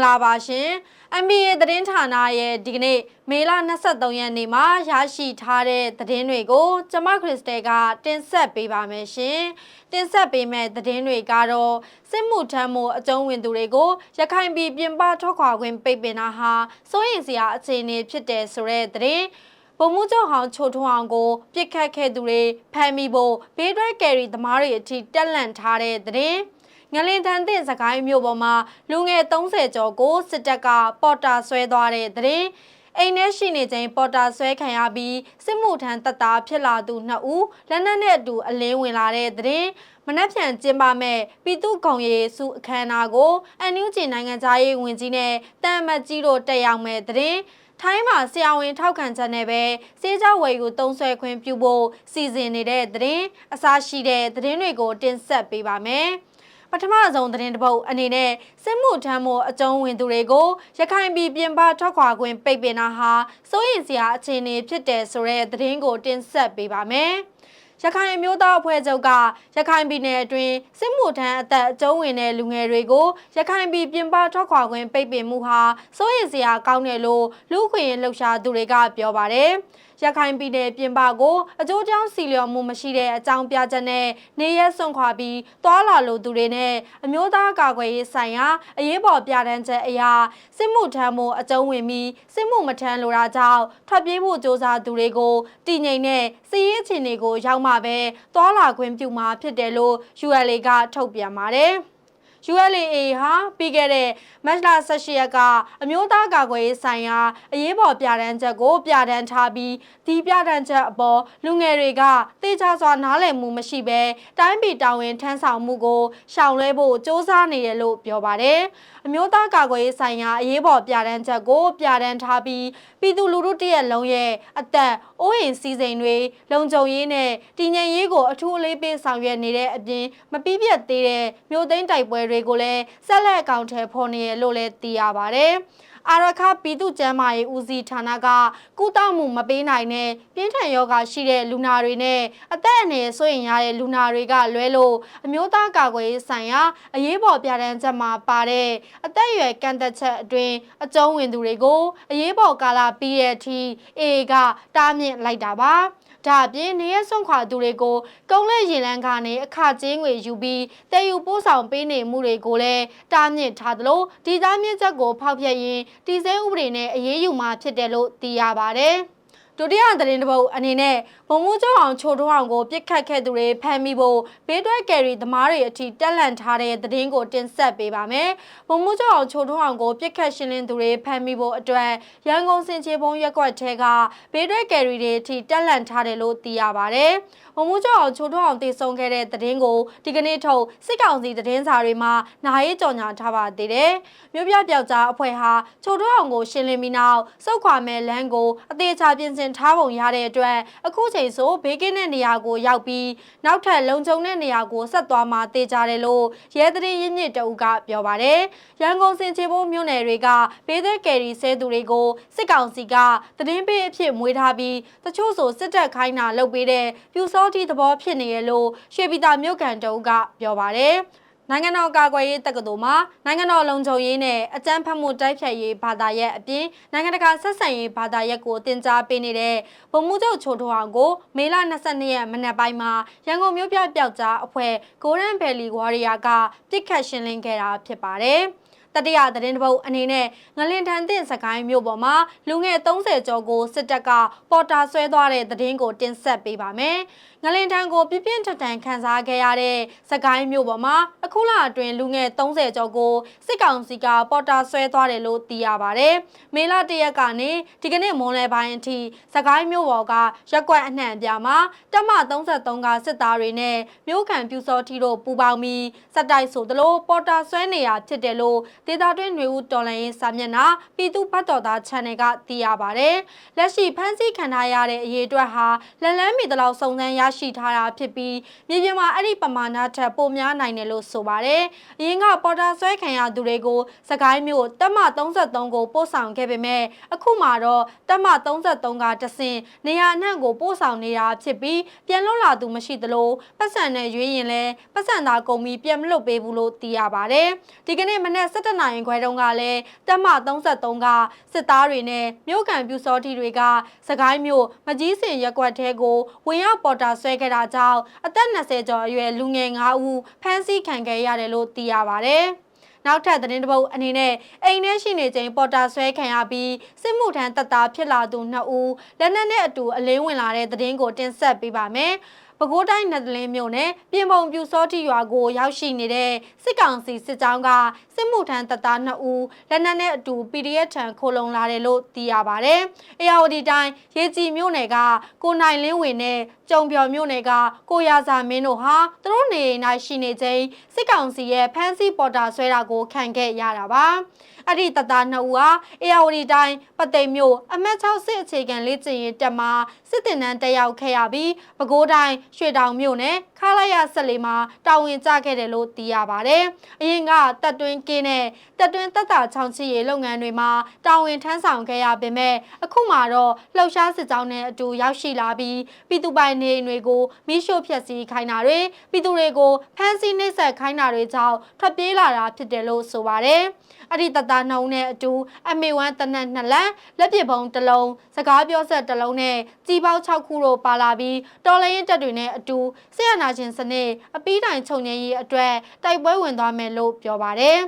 မင်္ဂလာပါရှင် MBA သတင်းဌာနရဲ့ဒီကနေ့မေလ23ရက်နေ့မှာရရှိထားတဲ့သတင်းတွေကိုကျမခရစ်စတယ်ကတင်ဆက်ပေးပါမယ်ရှင်တင်ဆက်ပေးမယ့်သတင်းတွေကတော့စစ်မှုထမ်းမှုအကျုံးဝင်သူတွေကိုရခိုင်ပြည်ပြင်ပထွက်ခွာခွင့်ပိတ်ပင်တာဟာစိုးရိမ်စရာအခြေအနေဖြစ်တယ်ဆိုတဲ့သတင်းဗိုလ်မှူးချုပ်ဟောင်းချိုထွန်းအောင်ကိုပြစ်ခတ်ခဲ့သူတွေဖမ်းမိဖို့ဘေးတွဲကယ်ရီသမားတွေအထိတက်လန့်ထားတဲ့သတင်း ငလင်တန်တဲ့စကိုင်းမြို့ပေါ်မှာလူငယ်30ကျော်ကိုစစ်တပ်ကပေါ်တာဆွဲသွားတဲ့သတင်းအိမ်ထဲရှိနေချိန်ပေါ်တာဆွဲခံရပြီးစစ်မှုထမ်းတပ်သားဖြစ်လာသူ2ဦးလက်နက်နဲ့အတူအလင်းဝင်လာတဲ့သတင်းမနှက်ဖြန်ကျင်းပမဲ့ပြည်သူ့ဂုံရီစုအခမ်းအနားကိုအန်နူဂျီနိုင်ငံသားရေးဝန်ကြီးနဲ့တန်မတ်ကြီးတို့တက်ရောက်မဲ့သတင်းထိုင်းမှာဆရာဝန်ထောက်ခံချက်နဲ့ပဲစေးကြောဝယ်ကိုတုံးဆွဲခွင့်ပြုဖို့စီစဉ်နေတဲ့သတင်းအစားရှိတဲ့သတင်းတွေကိုတင်ဆက်ပေးပါမယ်။ ပထမဆုံးသတင်းတစ်ပုတ်အနေနဲ့စစ်မှုထမ်းမှုအကျုံးဝင်သူတွေကိုရခိုင်ပြည်ပြင်ပထွက်ခွာခွင့်ပိတ်ပင်တာဟာစိုးရိမ်စရာအခြေအနေဖြစ်တယ်ဆိုတဲ့သတင်းကိုတင်ဆက်ပေးပါမယ်။ရခိုင်မျိုးသားအဖွဲ့ချုပ်ကရခိုင်ပြည်နယ်အတွင်းစစ်မှုထမ်းအသက်အကျုံးဝင်တဲ့လူငယ်တွေကိုရခိုင်ပြည်ပြင်ပထွက်ခွာခွင့်ပိတ်ပင်မှုဟာစိုးရိမ်စရာကောင်းတယ်လို့လူခွင့်လှုပ်ရှားသူတွေကပြောပါတယ်။ ရခိုင်ပြည်နယ်ပြင်ပကိုအကျိုးကြောင့်စီလျော်မှုမရှိတဲ့အကြောင်းပြချက်နဲ့နေရဲစွန့်ခွာပြီးသွာလာလိုသူတွေနဲ့အမျိုးသားကာကွယ်ရေးဆိုင်ရာအရေးပေါ်ပြဋ္ဌာန်းချက်အရာစစ်မှုထမ်းမှုအကျုံးဝင်ပြီးစစ်မှုမထမ်းလိုတာကြောင့်ထွက်ပြေးဖို့စ조사သူတွေကိုတည်ငြိမ်တဲ့စီးရေးအခြေအနေကိုရောက်မှပဲသွာလာခွင့်ပြုမှာဖြစ်တယ်လို့ ULA ကထုတ်ပြန်ပါတယ်။ ULA ဟာပြီးခဲ့တဲ့မတ်လ18ရက်ကအမျိုးသားကာကွယ်ရေးဆိုင်ရာအရေးပေါ်ပြဋ္ဌာန်းချက်ကိုပြဋ္ဌာန်းထားပြီးဒီပြဋ္ဌာန်းချက်အပေါ်လူငယ်တွေကတေချာစွာနားလည်မှုမရှိဘဲတိုင်းပြည်တာဝန်ထမ်းဆောင်မှုကိုရှောင်လွှဲဖို့စ조사နေတယ်လို့ပြောပါတယ်။အမျိုးသားကာကွယ်ရေးဆိုင်ရာအရေးပေါ်ပြဋ္ဌာန်းချက်ကိုပြဋ္ဌာန်းထားပြီးပြည်သူလူထုတရက်လုံးရဲ့အသက် အိုးအိမ်စီစဉ်တွေလုံခြုံရေးနဲ့တည်ငြိမ်ရေးကိုအထူးအလေးပေးဆောင်ရွက်နေတဲ့အပြင်မပြည့်ပြတ်သေးတဲ့မြို့သိမ်းတိုက်ပွဲတွေကိုလည်းဆက်လက်အကောင့်ထဲဖော်နေရလို့လည်းသိရပါတယ်။အာရခပြည်သူ့ကျန်းမာရေးဦးစီးဌာနကကုသမှုမပေးနိုင်တဲ့ပြင်းထန်ယောဂရှိတဲ့လူနာတွေနဲ့အသက်အန္တရာယ်ဆိုရင်ရတဲ့လူနာတွေကလွဲလို့အမျိုးသားကာကွယ်ရေးဆိုင်ရာအရေးပေါ်ပြဋ္ဌာန်းချက်မှာပါတဲ့အသက်အရွယ်ကန့်သက်ချက်အတွင်းအကျုံးဝင်သူတွေကိုအရေးပေါ်ကာလပြီးတဲ့အထိအေကတားမြစ်လိုက်တာပါ။ဒါအပြင်နေရဆွန့်ခွာသူတွေကိုကုန်းလက်ရင်လန်းကနေအခကျင်းငွေယူပြီးတည်ယူပို့ဆောင်ပေးနေမှုတွေကိုလည်းတားမြစ်ထားသလိုဒီသားမြင့်ချက်ကိုဖောက်ဖျက်ရင်းတည်ဆဲဥပဒေနဲ့အရေးယူမှာဖြစ်တယ်လို့သိရပါတယ်။ဒုတိယသတင်းတစ်ပုဒ်အနေနဲ့ဗိုလ်မှူးချုပ်အောင်ချိုထွန်းအောင်ကိုပြစ်ခတ်ခဲ့သူတွေဖမ်းမိဖို့ဘေးတွဲကယ်ရီသမားတွေအထိတက်လန့်ထားတဲ့သတင်းကိုတင်ဆက်ပေးပါမယ်။ဗိုလ်မှူးချုပ်အောင်ချိုထွန်းအောင်ကိုပြစ်ခတ်ရှင်းလင်းသူတွေဖမ်းမိဖို့အတွက်ရန်ကုန်စင်ချေဘုံရက်ကွက်ထဲကဘေးတွဲကယ်ရီတွေအထိတက်လန့်ထားတယ်လို့သိရပါတယ်။ ဗိုလ်မှူးချုပ်အောင်ချိုထွန်းအောင်တည်ဆုံခဲ့တဲ့သတင်းကိုဒီကနေ့ထုတ်စစ်ကောင်စီသတင်းစာတွေမှာနာရေးကြော်ညာထားပါသေးတယ်။မြို့ပြပျောက်ကြားအဖွဲ့ဟာချိုထွန်းအောင်ကိုရှင်းလင်းပြီးနောက်စုတ်ခွာမဲ့လမ်းကိုအသေးချာပြင်ဆင်ထားပုံရတဲ့အတွက်အခုချိန်ဆိုဘေးကင်းတဲ့နေရာကိုရောက်ပြီးနောက်ထပ်လုံခြုံတဲ့နေရာကိုဆက်သွားမှတေချာတယ်လို့ရဲသတင်းရင်းမြစ်တအုပ်ကပြောပါတယ်။ရန်ကုန်စင်ချေဘုံမြို့နယ်တွေကဘေးသည်ကယ်ရီဆဲသူတွေကိုစစ်ကောင်စီကသတင်းပေးအဖြစ်မွေးထားပြီးတချို့ဆိုစစ်တပ်ခိုင်းတာလုပ်ပေးတဲ့ပြူစောတိသဘောဖြစ်နေရလို့ရွှေပြည်သာမြို့ကန်တအုပ်ကပြောပါတယ်။နိုင်ငံတော်ကာကွယ်ရေးတက္ကသိုလ်မှာနိုင်ငံတော်လုံခြုံရေးနဲ့အကြမ်းဖက်မှုတိုက်ဖျက်ရေးဘာသာရပ်အပြင်နိုင်ငံတကာဆက်ဆံရေးဘာသာရပ်ကိုတင် जा ပေးနေတဲ့ဗိုလ်မှူးချုပ်ချိုထွန်းကိုမေလ22ရက်မနက်ပိုင်းမှာရန်ကုန်မြို့ပြပျောက်ကြားအဖွဲ့ Golden Valley Warrior ကပြစ်ခတ်ရှင်းလင်းခဲ့တာဖြစ်ပါတယ်။ တတိယသတင်းတစ်ပုဒ်အနေနဲ့ငလင်ထန်တဲ့စကိုင်းမြို့ပေါ်မှာလူငယ်30ကျော်ကိုစစ်တပ်ကပေါ်တာဆွဲသွားတဲ့သတင်းကိုတင်ဆက်ပေးပါမယ်။ငလင်ထန်ကိုပြပြင်းထန်ထန်ခံစားခဲ့ရတဲ့စကိုင်းမြို့ပေါ်မှာအခုလအတွင်းလူငယ်30ကျော်ကိုစစ်ကောင်စီကပေါ်တာဆွဲသွားတယ်လို့သိရပါတယ်။မေလတရက်ကနေဒီကနေ့မွန်လယ်ပိုင်းအထိစကိုင်းမြို့ပေါ်ကရက်ကွက်အနှံ့အပြားမှာတက်မ33ကစစ်သားတွေနဲ့မြို့ခံပြူစောထီတို့ပူးပေါင်းပြီးစက်တိုက်ဆိုသလိုပေါ်တာဆွဲနေရဖြစ်တယ်လို့ဒေတာတွင်းຫນွေဦးတော်လိုင်းရေးစာမျက်နှာပြည်သူ့ဘတ်တော်သား channel ကသိရပါတယ်။လက်ရှိဖမ်းဆီးခံထားရတဲ့အရေးအတွက်ဟာလက်လန်းမီတလောက်စုံစမ်းရရှိထားတာဖြစ်ပြီးမြေပြင်မှာအဲ့ဒီပမာဏထက်ပိုများနိုင်တယ်လို့ဆိုပါတယ်။အရင်ကပေါ်တာဆွဲခံရသူတွေကိုစကိုင်းမြို့တက်မ33ကိုပို့ဆောင်ခဲ့ပေမဲ့အခုမှတော့တက်မ33ကတဆင်နေရာအနှံ့ကိုပို့ဆောင်နေတာဖြစ်ပြီးပြန်လွတ်လာသူမရှိသလိုပတ်စံနဲ့ရွေးရင်လည်းပတ်စံသာကုန်ပြီးပြန်မလွတ်ပေးဘူးလို့သိရပါတယ်။ဒီကနေ့မနက်7 7နိုင်ခွဲတုန်းကလည်းတက်မ33ကစစ်သားတွေနဲ့မြို့ကန်ပြူစောတိတွေကစကိုင်းမြို့မကြီးစင်ရက်ကွက်ထဲကိုဝင်ရောက်ပေါ်တာဆွဲခဲ့တာကြောင့်အသက်20ကျော်အရွယ်လူငယ်9ဦးဖမ်းဆီးခံခဲ့ရတယ်လို့သိရပါတယ်။နောက်ထပ်သတင်းတစ်ပုဒ်အနေနဲ့အိမ်ထဲရှိနေချိန်ပေါ်တာဆွဲခံရပြီးစစ်မှုထမ်းတပ်သားဖြစ်လာသူ2ဦးလက်နက်နဲ့အတူအလင်းဝင်လာတဲ့သတင်းကိုတင်ဆက်ပေးပါမယ်။ ပဲခူးတိုင်းနယ်ဒလင်းမြို့နယ်ပြင်ပုံပြူစောတိရွာကိုရောက်ရှိနေတဲ့စစ်ကောင်စီစစ်ကြောင်းကစစ်မှုထမ်းတပ်သား2ဦးလက်နက်နဲ့အတူ PDF ထံခိုလုံလာတယ်လို့သိရပါဗျ။အေယာဝတီတိုင်းရေကြီးမြို့နယ်ကကိုနိုင်လင်းဝင်နဲ့ကြုံပြော်မြို့နယ်ကကိုရာစာမင်းတို့ဟာသူတို့နေအိမ်၌ရှိနေချိန်စစ်ကောင်စီရဲ့ဖမ်းဆီးပေါ်တာဆွဲတာကိုခံခဲ့ရတာပါ။အဲ့ဒီတပ်သားနှစ်ဦးဟာအေယာဝတီတိုင်းပသိမ်မြို့အမတ်6စစ်အခြေခံလေ့ကျင့်ရေးတပ်မှစစ်တင်နန်းတက်ရောက်ခဲ့ရပြီးပဲခူးတိုင်းရွှေတောင်မြို့နယ်ခလာရဆက်လေးမှာတာဝန်ကျခဲ့တယ်လို့သိရပါတယ်။အရင်ကတပ်တွင်းကင်းနဲ့တပ်တွင်းတပ်တာချောင်းချီရေးလုပ်ငန်းတွေမှာတာဝန်ထမ်းဆောင်ခဲ့ရပေမဲ့အခုမှတော့လှုပ်ရှားစစ်ကြောင်းနဲ့အတူရောက်ရှိလာပြီးပြည်သူပိုင်နေအိမ်တွေကိုမိရှို့ဖျက်ဆီးခိုင်းတာတွေပြည်သူတွေကိုဖမ်းဆီးနှိပ်စက်ခိုင်းတာတွေကြောင့်ထွက်ပြေးလာတာဖြစ်တယ်လို့ဆိုပါတယ်။အဲ့ဒီတသားနှုံနဲ့အတူ MA1 တနက်နှစ်လက်လက်ပစ်ပုံတစ်လုံးစကားပြောဆက်တစ်လုံးနဲ့ကြီးပေါက်6ခုတို့ပါလာပြီးတော်လိုင်းရင်တက်တွေနဲ့အတူဆေးရနာရှင်စနစ်အပီးတိုင်ခြုံငင်းရေးအတွက်တိုက်ပွဲဝင်သွားမယ်လို့ပြောပါတယ်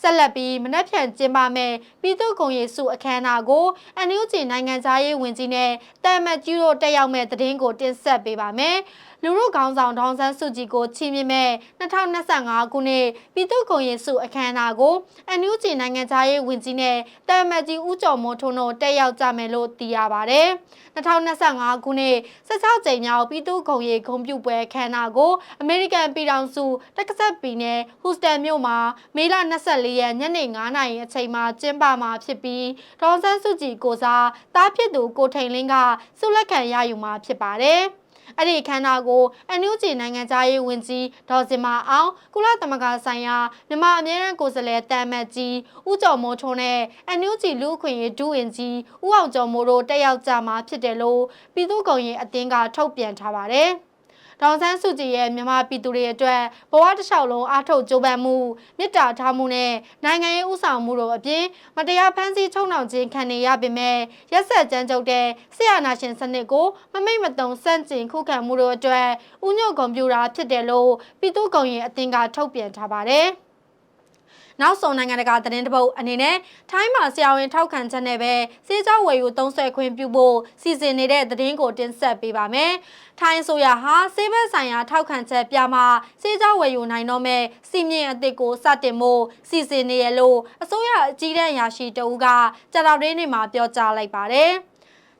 ဆက်လက်ပြီးမနက်ဖြန်ကျင်းပမယ်ပြည်သူ့ဂုံရည်စုအခမ်းအနားကိုအန်ယူဂျီနိုင်ငံသားရေးဝန်ကြီးနဲ့တာမတ်ကျူတို့တက်ရောက်မဲ့သတင်းကိုတင်ဆက်ပေးပါမယ်။လူမှုခေါင်းဆောင်ဒေါန်ဆန်းစုကြည်ကိုချီးမြှင့်မဲ့2025ခုနှစ်ပြည်သူ့ဂုဏ်ရည်စုအခမ်းအနားကိုအန်ယူဂျီနိုင်ငံသားရေးဝန်ကြီးနဲ့တာမတ်ကြီးဦးကျော်မိုးထွန်းတို့တက်ရောက်ကြမယ်လို့သိရပါဗျ။2025ခုနှစ်16ကြိမ်မြောက်ပြည်သူ့ဂုဏ်ရည်ဂုဏ်ပြုပွဲအခမ်းအနားကိုအမေရိကန်ပြည်ထောင်စုတက္ကဆက်ပြည်နယ်ဟူစတန်မြို့မှာမေလ24ရက်ညနေ9:00နာရီအချိန်မှာကျင်းပမှာဖြစ်ပြီးဒေါန်ဆန်းစုကြည်ကိုစားတားဖြစ်သူကိုထိန်လင်းကဆုလက်ခံရယူမှာဖြစ်ပါတယ်။အဲ့ဒီအခမ်းအနားကိုအန်ယူဂျီနိုင်ငံသားရေးဝန်ကြီးဒေါ်စင်မာအောင်ကုလသမဂ္ဂဆိုင်ရာမြန်မာအမြဲတမ်းကိုယ်စားလှယ်တမ်မတ်ကြီးဦးကျော်မိုးထွန်းနဲ့အန်ယူဂျီလူ့အခွင့်အရေးဒူဝင်ကြီးဦးအောင်ကျော်မိုးတို့တက်ရောက်ကြမှာဖြစ်တယ်လို့ပြည်သူ့ကုံရင်အသင်းကထုတ်ပြန်ထားပါတယ်။ ဒေါန်ဆန်းစုကြည်ရဲ့မြန်မာပြည်သူတွေအတွက်ဘဝတစ်လျှောက်လုံးအားထုတ်ကြိုးပမ်းမှုမေတ္တာထားမှုနဲ့နိုင်ငံရေးဥဆောင်မှုတို့အပြင်မတရားဖန်ဆီးချုံနှောင်ခြင်းခံနေရပေမဲ့ရက်ဆက်ကြမ်းကြုတ်တဲ့ဆရာနာရှင်စနစ်ကိုမမိတ်မတုံစန့်ကျင်ခုခံမှုတို့အတွက်ဥညွတ်ကွန်ပျူတာဖြစ်တယ်လို့ပြည်သူ့ကုံရင်အသင်းကထုတ်ပြန်ထားပါတယ်။ နောက်ဆုံးနိုင်ငံတကာသတင်းတပုတ်အနေနဲ့ထိုင်းမှာဆရာဝန်ထောက်ခံချက်နဲ့ပဲစေးကြောဝယ်ယူသုံးဆွဲခွင့်ပြုဖို့စီစဉ်နေတဲ့သတင်းကိုတင်ဆက်ပေးပါမယ်။ထိုင်းဆိုရဟာစေဘက်ဆိုင်ရာထောက်ခံချက်ပြမှစေးကြောဝယ်ယူနိုင်တော့မဲ့စီမင်းအသစ်ကိုစတင်ဖို့စီစဉ်နေရလို့အစိုးရအကြီးတန်းရာရှိတဦးကကြာတော်တင်းနေမှာပြောကြားလိုက်ပါတယ်။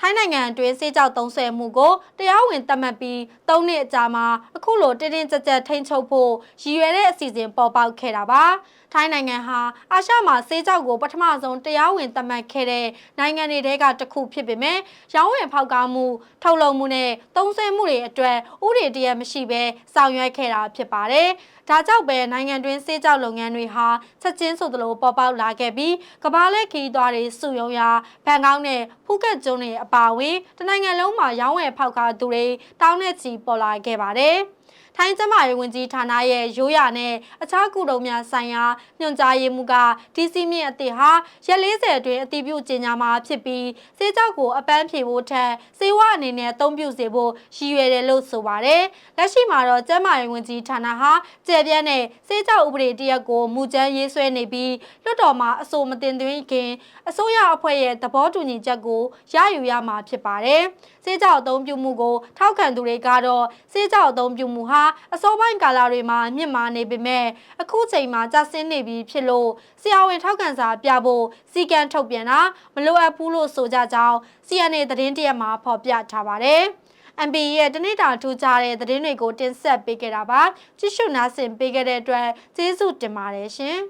ထိုင်းနိုင်ငံအတွင်းစေကြောက်သုံးဆွဲမှုကိုတရားဝင်သတ်မှတ်ပြီး၃နှစ်အကြာမှာအခုလိုတင်းတင်းကြပ်ကြပ်ထိန်းချုပ်ဖို့ရည်ရွယ်တဲ့အစီအစဉ်ပေါ်ပေါက်ခဲ့တာပါထိုင်းနိုင်ငံဟာအာရှမှာစေကြောက်ကိုပထမဆုံးတရားဝင်သတ်မှတ်ခဲ့တဲ့နိုင်ငံတွေထဲကတစ်ခုဖြစ်ပေမဲ့ရောင်းဝယ်ဖောက်ကားမှုထုတ်လုပ်မှုနဲ့သုံးဆွဲမှုတွေအတွက်ဥပဒေတရမရှိဘဲဆောင်ရွက်ခဲ့တာဖြစ်ပါတယ်။ဒါကြောင့်ပဲနိုင်ငံတွင်းစေကြောက်လုပ်ငန်းတွေဟာချက်ချင်းဆိုသလိုပေါ်ပေါက်လာခဲ့ပြီးကဘာလက်ခီးသွားတွေစုယုံရာဘန်ကောက်နဲ့ဖူးကတ်ကျွန်းတွေအပါအဝင်တနိုင်ငံလုံးမှာရောင်းဝယ်ဖောက်ကားသူတွေတောင်းနဲ့ချီပေါ်လာခဲ့ပါတယ်။ ထိုင်းကျမရေးဝန်ကြီးဌာနရဲ့ရိုးရာနဲ့အခြားကုတုံးများဆိုင်ရာညွှန်ကြားရေးမှူးကဒီစီမြင့်အသစ်ဟာရက်40အတွင်းအတည်ပြုကြေညာမှာဖြစ်ပြီးစေကြောက်ကိုအပန်းဖြေဖို့ထက်စေဝအနေနဲ့အသုံးပြုစေဖို့ရည်ရွယ်တယ်လို့ဆိုပါတယ်။လက်ရှိမှာတော့ကျမရေးဝန်ကြီးဌာနဟာကျေပြန့်နဲ့စေကြောက်ဥပဒေတရက်ကိုမူကြမ်းရေးဆွဲနေပြီးလွှတ်တော်မှာအဆိုမတင်သွင်းခင်အစိုးရအဖွဲ့ရဲ့သဘောတူညီချက်ကိုရယူရမှာဖြစ်ပါတယ်။ စေကြောက်အသုံးပြုမှုကိုထောက်ခံသူတွေကတော့စေကြောက်အသုံးပြုမှုဟာအစောပိုင်းကာလတွေမှာမြင့်မာနေပေမဲ့အခုချိန်မှာကျဆင်းနေပြီဖြစ်လို့ဆရာဝန်ထောက်ခံစာပြဖို့စီကံထုတ်ပြန်တာမလိုအပ်ဘူးလို့ဆိုကြကြောင်း CNA သတင်းတရက်မှာဖော်ပြထားပါတယ်။ MB ရဲ့တနေ့တာထူးခြားတဲ့သတင်းတွေကိုတင်ဆက်ပေးခဲ့တာပါကြည့်ရှုနားဆင်ပေးခဲ့တဲ့အတွက်ကျေးဇူးတင်ပါတယ်ရှင်။